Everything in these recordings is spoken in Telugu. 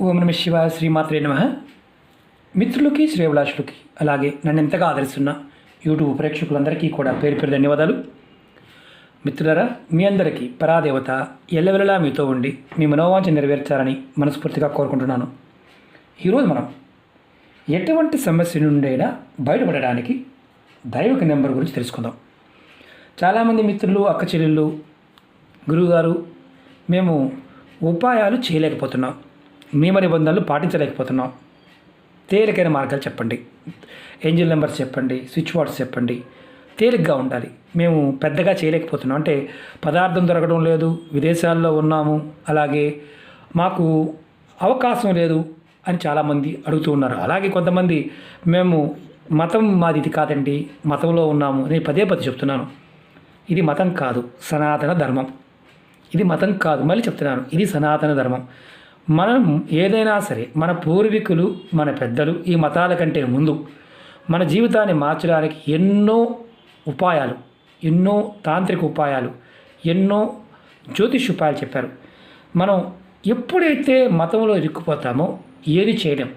ఓం నమ శివ శ్రీమాత్రే నమ. మిత్రులకి శ్రేవలాషులకి అలాగే నన్ను ఎంతగా ఆదరిస్తున్న యూట్యూబ్ ప్రేక్షకులందరికీ కూడా పేరు పేరు ధన్యవాదాలు. మిత్రులరా మీ అందరికీ పరాదేవత ఎల్లవెల్లలా మీతో ఉండి మీ మనోవాంఛ నెరవేర్చాలని మనస్ఫూర్తిగా కోరుకుంటున్నాను. ఈరోజు మనం ఎటువంటి సమస్య నుండైనా బయటపడడానికి దైవిక నెంబర్ గురించి తెలుసుకుందాం. చాలామంది మిత్రులు అక్క చెల్లెళ్ళు గురువుగారు మేము ఉపాయాలు చేయలేకపోతున్నాం. నియమ నిబంధనలు పాటించలేకపోతున్నాం. తేలికైన మార్గాలు చెప్పండి. ఏంజిల్ నెంబర్స్ చెప్పండి స్విచ్ బోర్డ్స్ చెప్పండి. తేలిగ్గా ఉండాలి. మేము పెద్దగా చేయలేకపోతున్నాం. అంటే పదార్థం దొరకడం లేదు విదేశాల్లో ఉన్నాము అలాగే మాకు అవకాశం లేదు అని చాలామంది అడుగుతూ ఉన్నారు. అలాగే కొంతమంది మేము మతం మాది ఇది కాదండి మతంలో ఉన్నాము నేను పదే పది చెప్తున్నాను. ఇది మతం కాదు సనాతన ధర్మం. ఇది మతం కాదు మళ్ళీ చెప్తున్నాను. ఇది సనాతన ధర్మం. మనం ఏదైనా సరే మన పూర్వీకులు మన పెద్దలు ఈ మతాల కంటే ముందు మన జీవితాన్ని మార్చడానికి ఎన్నో ఉపాయాలు ఎన్నో తాంత్రిక ఉపాయాలు ఎన్నో జ్యోతిష్ ఉపాయాలు చెప్పారు. మనం ఎప్పుడైతే మతంలో ఇరుక్కుపోతామో ఏది చేయడం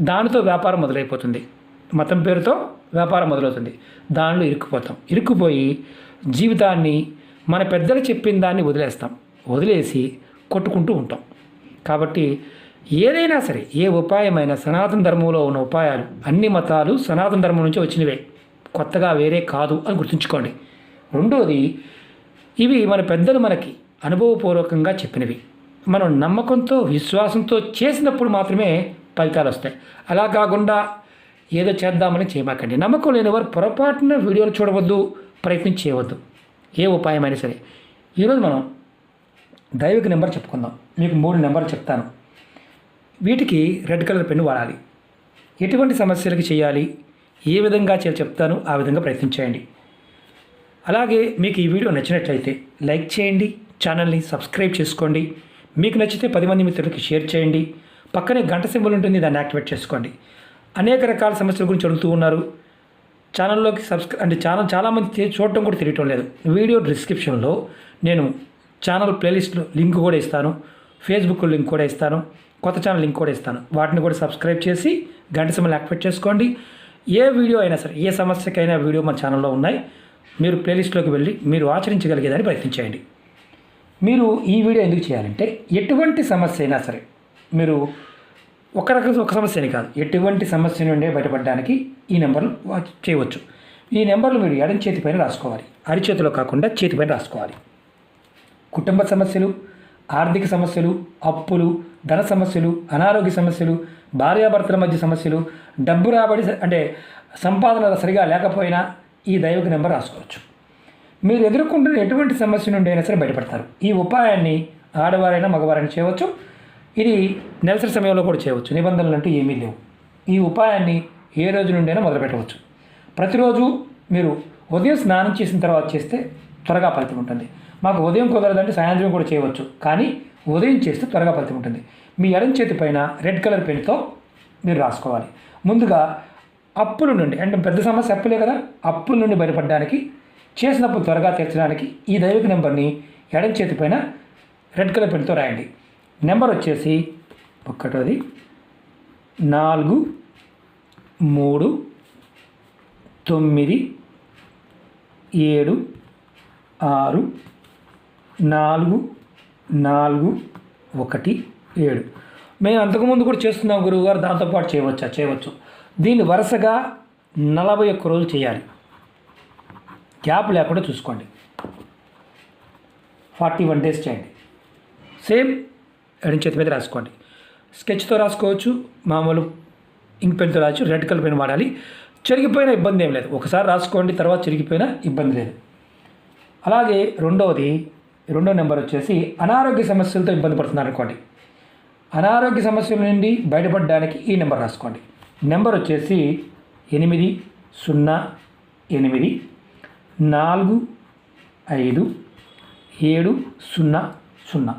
దానితో వ్యాపారం మొదలైపోతుంది. మతం పేరుతో వ్యాపారం మొదలవుతుంది. దానిలో ఇరుక్కుపోతాం. ఇరుక్కుపోయి జీవితాన్ని మన పెద్దలు చెప్పిన దాన్ని వదిలేస్తాం. వదిలేసి కొట్టుకుంటూ ఉంటాం. కాబట్టి ఏదైనా సరే ఏ ఉపాయమైనా సనాతన ధర్మంలో ఉన్న ఉపాయాలు అన్ని మతాలు సనాతన ధర్మం నుంచి వచ్చినవే. కొత్తగా వేరే కాదు అని గుర్తుంచుకోండి. రెండోది ఇవి మన పెద్దలు మనకి అనుభవపూర్వకంగా చెప్పినవి. మనం నమ్మకంతో విశ్వాసంతో చేసినప్పుడు మాత్రమే ఫలితాలు వస్తాయి. అలా కాకుండా ఏదో చేద్దామని చేయమాకండి. నమ్మకం లేని వారు పొరపాటున వీడియోలు చూడవద్దు ప్రయత్నం చేయవద్దు. ఏ ఉపాయమైనా సరే. ఈరోజు మనం దైవిక నెంబర్ చెప్పుకుందాం. మీకు మూడు నెంబర్లు చెప్తాను. వీటికి రెడ్ కలర్ పెన్ను వాడాలి. ఎటువంటి సమస్యలకి చేయాలి? ఏ విధంగా చేయాలి చెప్తాను. ఆ విధంగా ప్రయత్నించేయండి అలాగే మీకు ఈ వీడియో నచ్చినట్లయితే లైక్ చేయండి ఛానల్ని సబ్స్క్రైబ్ చేసుకోండి. మీకు నచ్చితే పది మంది మిత్రులకి షేర్ చేయండి. పక్కనే గంట సింబల్ ఉంటుంది దాన్ని యాక్టివేట్ చేసుకోండి. అనేక రకాల సమస్యల గురించి అడుగుతూ ఉన్నారు. ఛానల్లోకి సబ్స్క్రై అంటే ఛానల్ చాలామంది చూడటం కూడా తెలియటం లేదు. వీడియో డిస్క్రిప్షన్లో నేను ఛానల్ ప్లేలిస్ట్లో లింక్ కూడా ఇస్తాను. ఫేస్బుక్ లింక్ కూడా ఇస్తాను. కొత్త ఛానల్ లింక్ కూడా ఇస్తాను. వాటిని కూడా సబ్స్క్రైబ్ చేసి గంట సింబల్ యాక్టివేట్ చేసుకోండి. ఏ వీడియో అయినా సరే ఏ సమస్యకైనా వీడియో మన ఛానల్లో ఉన్నాయి. మీరు ప్లేలిస్ట్లోకి వెళ్ళి మీరు ఆచరించగలిగేదాన్ని ప్రయత్నించేయండి మీరు ఈ వీడియో ఎందుకు చేయాలంటే ఎటువంటి సమస్య అయినా సరే మీరు ఒక రకం ఒక సమస్యని కాదు ఎటువంటి సమస్య నుండి బయటపడడానికి ఈ నెంబర్లు చేయవచ్చు. ఈ నెంబర్లు మీరు ఎడం చేతిపైన రాసుకోవాలి. అరిచేతిలో కాకుండా చేతిపైన రాసుకోవాలి. కుటుంబ సమస్యలు ఆర్థిక సమస్యలు అప్పులు ధన సమస్యలు అనారోగ్య సమస్యలు భార్యాభర్తల మధ్య సమస్యలు డబ్బు రాబడి అంటే సంపాదన సరిగా లేకపోయినా ఈ దైవిక నెంబర్ రాసుకోవచ్చు. మీరు ఎదుర్కొంటున్న ఎటువంటి సమస్య నుండి అయినా సరే బయటపడతారు. ఈ ఉపాయాన్ని ఆడవారైనా మగవారైనా చేయవచ్చు. ఇది నెలసరి సమయంలో కూడా చేయవచ్చు. నిబంధనలు అంటూ ఏమీ లేవు. ఈ ఉపాయాన్ని ఏ రోజు నుండి అయినా మొదలు పెట్టవచ్చు ప్రతిరోజు మీరు ఉదయం స్నానం చేసిన తర్వాత చేస్తే త్వరగా ఫలితం ఉంటుంది. మాకు ఉదయం కుదరదంటే సాయంత్రం కూడా చేయవచ్చు. కానీ ఉదయం చేస్తే త్వరగా ఫలితం ఉంటుంది. మీ ఎడం చేతి పైన రెడ్ కలర్ పెన్తో మీరు రాసుకోవాలి. ముందుగా అప్పుల నుండి అంటే పెద్ద సమస్య అప్పులే కదా అప్పుల నుండి బయటపడడానికి చేసినప్పుడు త్వరగా తీర్చడానికి ఈ దైవిక నెంబర్ని ఎడం చేతి పైన రెడ్ కలర్ పెన్తో రాయండి. నెంబర్ వచ్చేసి ఒక్కటోది నాలుగు మూడు తొమ్మిది ఏడు ఆరు నాలుగు నాలుగు ఒకటి ఏడు. మేము అంతకుముందు కూడా చేస్తున్నాం గురువుగారు దాంతోపాటు చేయవచ్చా? చేయవచ్చు. దీన్ని వరుసగా నలభై ఒక్క రోజులు చేయాలి. గ్యాప్ లేకుండా చూసుకోండి. ఫార్టీ వన్ డేస్ చేయండి. సేమ్ ఎడం చేతి మీద రాసుకోండి. స్కెచ్తో రాసుకోవచ్చు మామూలు ఇంక్ పెన్తో రావచ్చు రెడ్ కలర్ పెన్ వాడాలి. చెరిగిపోయిన ఇబ్బంది ఏం లేదు. ఒకసారి రాసుకోండి తర్వాత చెరిగిపోయినా ఇబ్బంది లేదు. అలాగే రెండవది రెండో నెంబర్ వచ్చేసి అనారోగ్య సమస్యలతో ఇబ్బంది పడుతున్నారు అనుకోండి. అనారోగ్య సమస్యల నుండి బయటపడడానికి ఈ నెంబర్ రాసుకోండి. నెంబర్ వచ్చేసి ఎనిమిది సున్నా ఎనిమిది నాలుగు ఐదు ఏడు సున్నా సున్నా.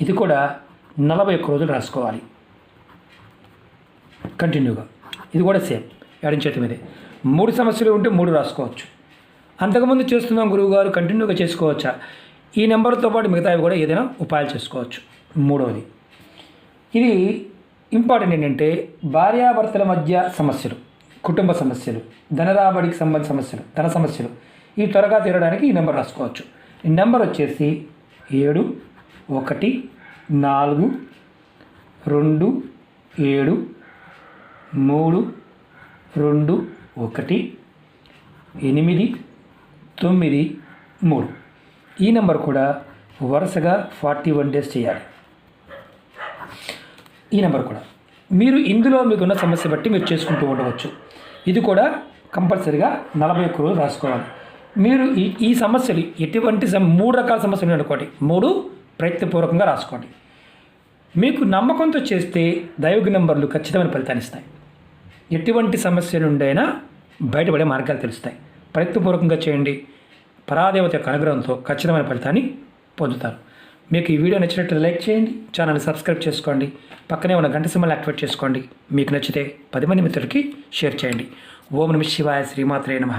ఇది కూడా నలభై ఒక్క రోజులు రాసుకోవాలి. కంటిన్యూగా. ఇది కూడా సేమ్. ఎడం చేతి మీదే. మూడు సమస్యలు ఉంటే మూడు రాసుకోవచ్చు. అంతకుముందు చేస్తున్నాం గురువుగారు కంటిన్యూగా చేసుకోవచ్చా? ఈ నెంబర్తో పాటు మిగతావి కూడా ఏదైనా ఉపాయాలు చేసుకోవచ్చు. మూడవది ఇది ఇంపార్టెంట్ ఏంటంటే భార్యాభర్తల మధ్య సమస్యలు కుటుంబ సమస్యలు ధనరాబడికి సంబంధించిన సమస్యలు ధన సమస్యలు ఈ త్వరగా తీరడానికి ఈ నెంబర్ రాసుకోవచ్చు. ఈ నెంబర్ వచ్చేసి ఏడు ఒకటి నాలుగు రెండు ఏడు మూడు రెండు ఒకటి ఎనిమిది తొమ్మిది మూడు. ఈ నెంబర్ కూడా వరుసగా ఫార్టీ వన్ డేస్ చేయాలి. ఈ నెంబర్ కూడా. మీరు ఇందులో మీకున్న సమస్య బట్టి మీరు చేసుకుంటూ ఉండవచ్చు. ఇది కూడా కంపల్సరిగా నలభై ఒక్క రోజులు రాసుకోవాలి. మీరు ఈ ఈ సమస్యలు ఎటువంటి మూడు రకాల సమస్యలు అనుకోండి. మూడు ప్రయత్నపూర్వకంగా రాసుకోండి. మీకు నమ్మకంతో చేస్తే దైవిక నెంబర్లు ఖచ్చితమైన ఫలితాన్ని ఇస్తాయి. ఎటువంటి సమస్య నుండైనా బయటపడే మార్గాలు తెలుస్తాయి. ప్రయత్నపూర్వకంగా చేయండి. పరాదేవత యొక్క అనుగ్రహంతో ఖచ్చితమైన ఫలితాన్ని పొందుతారు. మీకు ఈ వీడియో నచ్చినట్టు లైక్ చేయండి ఛానల్ని సబ్స్క్రైబ్ చేసుకోండి పక్కనే ఉన్న గంట సింబల్ యాక్టివేట్ చేసుకోండి. మీకు నచ్చితే పది మంది మిత్రులకి షేర్ చేయండి. ఓం నమ శివాయ శ్రీమాత్రే నమ.